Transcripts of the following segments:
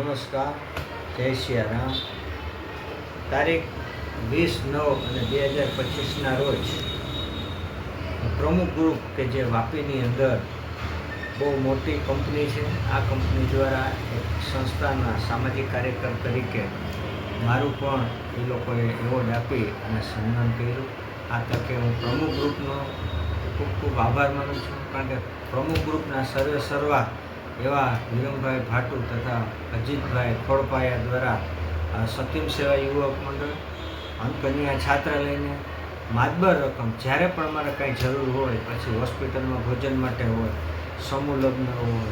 નમસ્કાર, જય સિયારામ. તારીખ વીસ નવ અને બે હજાર પચીસના રોજ પ્રમુખ ગ્રુપ કે જે વાપીની અંદર બહુ મોટી કંપની છે, આ કંપની દ્વારા એક સંસ્થાના સામાજિક કાર્યકર તરીકે મારું પણ એ લોકોએ એવોર્ડ આપી અને સન્માન કર્યું. આ તકે હું પ્રમુખ ગ્રુપનો ખૂબ ખૂબ આભાર માનું છું, કારણ કે પ્રમુખ ગ્રુપના સર્વે સર્વા એવા વિરમભાઈ ભાટુ તથા અજીતભાઈ ખોડપાયા દ્વારા સત્યમ સેવા યુવક મંડળ, અંકન્યા છાત્રાલયને માતબર રકમ જ્યારે પણ મારે કાંઈ જરૂર હોય, પછી હોસ્પિટલમાં ભોજન માટે હોય, સમૂહ લગ્ન હોય,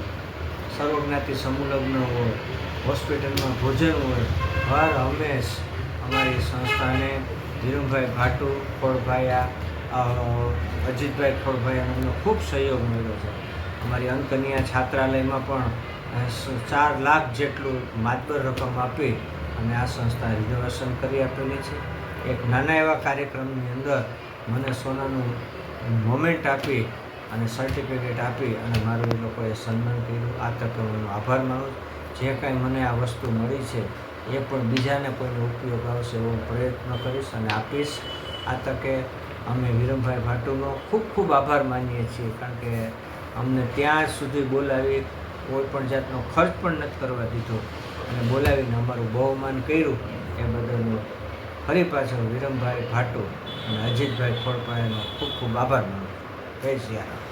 સર્વજ્ઞાતિ સમૂહ લગ્ન હોય, હોસ્પિટલમાં ભોજન હોય, હર હંમેશ અમારી સંસ્થાને ધીરુભાઈ ભાટુ, ખોડભાયા અજીતભાઈ ખોડભાઈ અમને ખૂબ સહયોગ મળ્યો છે. અમારી અંકન્યા છાત્રાલયમાં પણ ચાર લાખ જેટલું માતબર રકમ આપી અને આ સંસ્થા રિઝર્વેશન કરી આપેલી છે. એક નાના એવા કાર્યક્રમની અંદર મને સોનાનું મોમેન્ટ આપી અને સર્ટિફિકેટ આપી અને મારું એ લોકોએ સન્માન કર્યું. આ તકે હું આભાર માનું જે કાંઈ મને આ વસ્તુ મળી છે, એ પણ બીજાને કોઈને ઉપયોગ આવશે એવો પ્રયત્ન કરીશ અને આપીશ. આ તકે અમે વિરમભાઈ ભાટુનો ખૂબ ખૂબ આભાર માનીએ છીએ, કારણ કે અમને ત્યાં સુધી બોલાવી કોઈ પણ જાતનો ખર્ચ પણ નથી કરવા દીધો અને બોલાવીને અમારું બહુમાન કર્યું એ બદલનો ફરી પાછળ વિરમભાઈ ભાટુ અને અજીતભાઈ ખોડપાયાનો ખૂબ ખૂબ આભાર માનું. જય સિયારામ